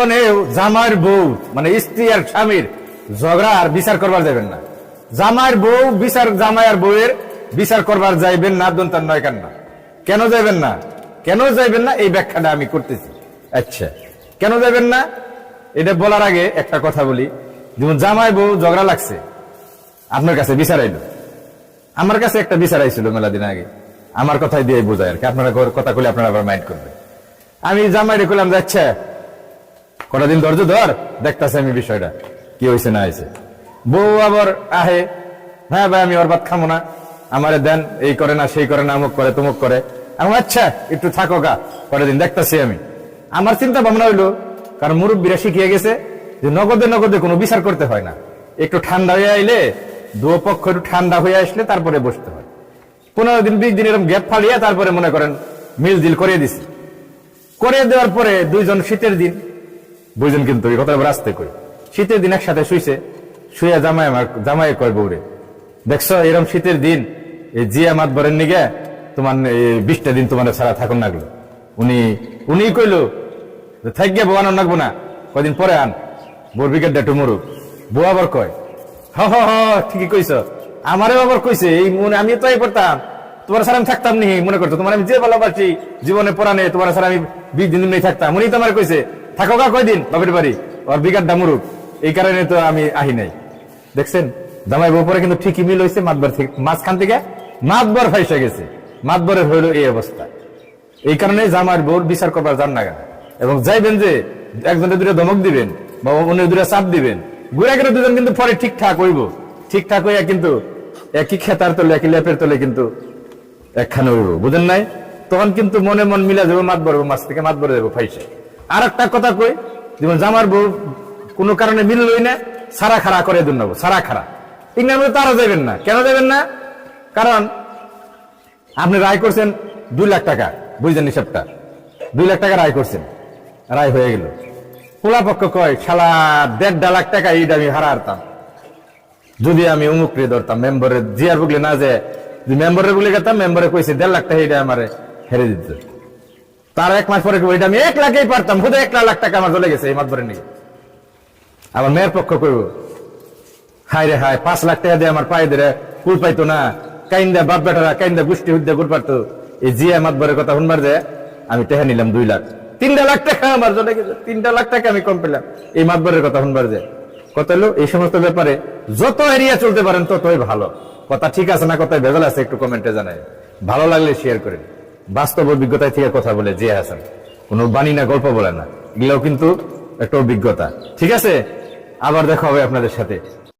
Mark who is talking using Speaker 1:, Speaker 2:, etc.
Speaker 1: মানে জামাইয়ের বউ মানে স্ত্রী আর স্বামীর ঝগড়া আর বিচার করবার যাবেন না। জামাইয়ের বউ বিচার, জামাই আর বউয়ের বিচার করবার যাইবেন না দন্তার নয় কেন কেন যাইবেন না? কেন যাইবেন না? এই ব্যাখ্যাটা আমি করতেছি। আচ্ছা কেন যাইবেন না? এটা বলার আগে একটা কথা বলি। যেমন জামাই বউ ঝগড়া লাগছে, আপনার কাছে বিচার আইলো। আমার কাছে একটা বিচার আইছিল মেলা দিন আগে। আমার কথাই দিয়ে বোঝায় আর কি। আপনারা কথা কইলে আপনারা আবার মাইন্ড করবে আমি জামাইরে কইলাম যে আচ্ছা কটা দিন ধৈর্য ধর, দেখতাছে আমি বিষয়টা, কি হয়েছে না হয়েছে বউ আবার আহে হ্যাঁ ভাই, আমি ওর ভাত খামো না। আমারে দেন, এই করে না, সেই করে না অমুক করে, তমুক করে। আমি আচ্ছা একটু থাকো গা কটা দিন দেখতাছি আমি। আমার চিন্তা ভাবনা হইল, কারণ মুরব্বীরা শিখিয়ে গেছে যে নগদে নগদে কোনো বিচার করতে হয় না। একটু ঠান্ডা হয়ে আইলে দু পক্ষ একটু ঠান্ডা হয়ে আসলে তারপরে বসতে হয়। পনেরো দিন, বিশ দিন এরকম গ্যাপ ফালিয়ে তারপরে মনে করেন মিল দিল করিয়ে দিছি। করে দেওয়ার পরে দুইজন শীতের দিন বুঝলেন কিন্তু, এই কথাটা রাস্তে কই। শীতের দিন একসাথে শুইছে শুয়ে জামাই আমার জামাই কয় বউরে, দেখছ এরকম শীতের দিন, এই জিয়া মাত বরেন নিগে, তোমার বিশটা দিন তোমার ছাড়া থাকুন লাগল উনি উনি কইলো, যে থাক গিয়ে বউ আনার লাগবো না, কয়দিন পরে আন বোর বিকেট ডেটু মরুক। বউ আবার কয়, হ হ হ, ঠিকই কইছ, আমারও আবার কইছে, এই মনে আমি তো এই পড়তাম তোমার স্যার আমি থাকতাম নি, মনে করতো তোমার আমি যে ভালোবাসি, জীবনে পড়ানে তোমার স্যার আমি বিশ দিন নেই থাকতাম। উনি তোমার কইছে থাকো গা কয়দিন, বাপের বাড়ি ওর বিকাট ডামুরুক এই কারণে তো আমি আহি নাই। দেখছেন জামাই বউ পরে কিন্তু ঠিকই মিল হয়েছে মাতবার থেকে মাঝখান থেকে মাতবার ফাইসে গেছে। মাতবরের হইল এই অবস্থা এই কারণে জামার বউর বিচার করবার যান না এবং যাইবেন যে একজনের দূরে ধমক দিবেন, বা অন্যের দূরে চাপ দিবেন। ঘুরে গেলে দুজন কিন্তু পরে ঠিকঠাক হইব। ঠিকঠাক হইয়া কিন্তু একই খেতার তলে একই লেপের তলে কিন্তু একখানে হইব। বুঝেন নাই? তখন কিন্তু মনে মন মিলা যাব মাত বরবো মাছ থেকে মাত বরে যাব ফাইসে আর একটা কথা কই, যেমন জামার বউ কোনো কারণে মিললই না, সারা খাড়া করে দুন নেব সারা খাড়া। ইংরের মধ্যে তারা যাবেন না। কেন যাবেন না? কারণ আপনি রায় করছেন দুই লাখ টাকা, বুঝলেন হিসাবটা? দুই লাখ টাকা রায় করছেন, রায় হয়ে গেল। পোলা পক্ষ কয়, শালা দেড় ডা লাখ টাকা এইটা আমি হারাতাম যদি আমি উমুক রে ধরতাম মেম্বারের জিয়ার বুকলে না যে মেম্বারের বুকলে গেতাম, মেম্বারে কইছে দেড় লাখ টাকা এইটা আমার হেরে দিত। তার এক মাস পরে এটা আমি এক লাখেই পারতাম, হুদে এক লাখ টাকা আমার চলে গেছে এই মাতবরের নিয়ে। আবার মেয়ের পক্ষ কইব, হায় রে হায়, পাঁচ লাখ টাকা দিয়ে আমার পায়ে ধরে কুল পাইতো না। কাইন্দা বাপ বেটারা কাইন্দা গুষ্টি হুদ্দা কুল পারতো। এই জিয়া মাতবরের কথা শুনবার যে আমি টেহা নিলাম দুই লাখ। তিনটা লাখ টাকা আমার চলে গেছে, তিনটা লাখ টাকা আমি কম পেলাম। এই মাতবরের কথা শুনবার যে কত হলো, এই সমস্ত ব্যাপারে যত এরিয়া চলতে পারেন ততই ভালো। কথা ঠিক আছে না কথায় ভেজাল আছে একটু কমেন্টে জানাই ভালো লাগলে শেয়ার করেন বাস্তব অভিজ্ঞতায় থেকে কথা বলে জিয়া হাসান। কোনো বাণী না, গল্প বলে না। এগুলোও কিন্তু একটা অভিজ্ঞতা। ঠিক আছে? আবার দেখা হবে আপনাদের সাথে।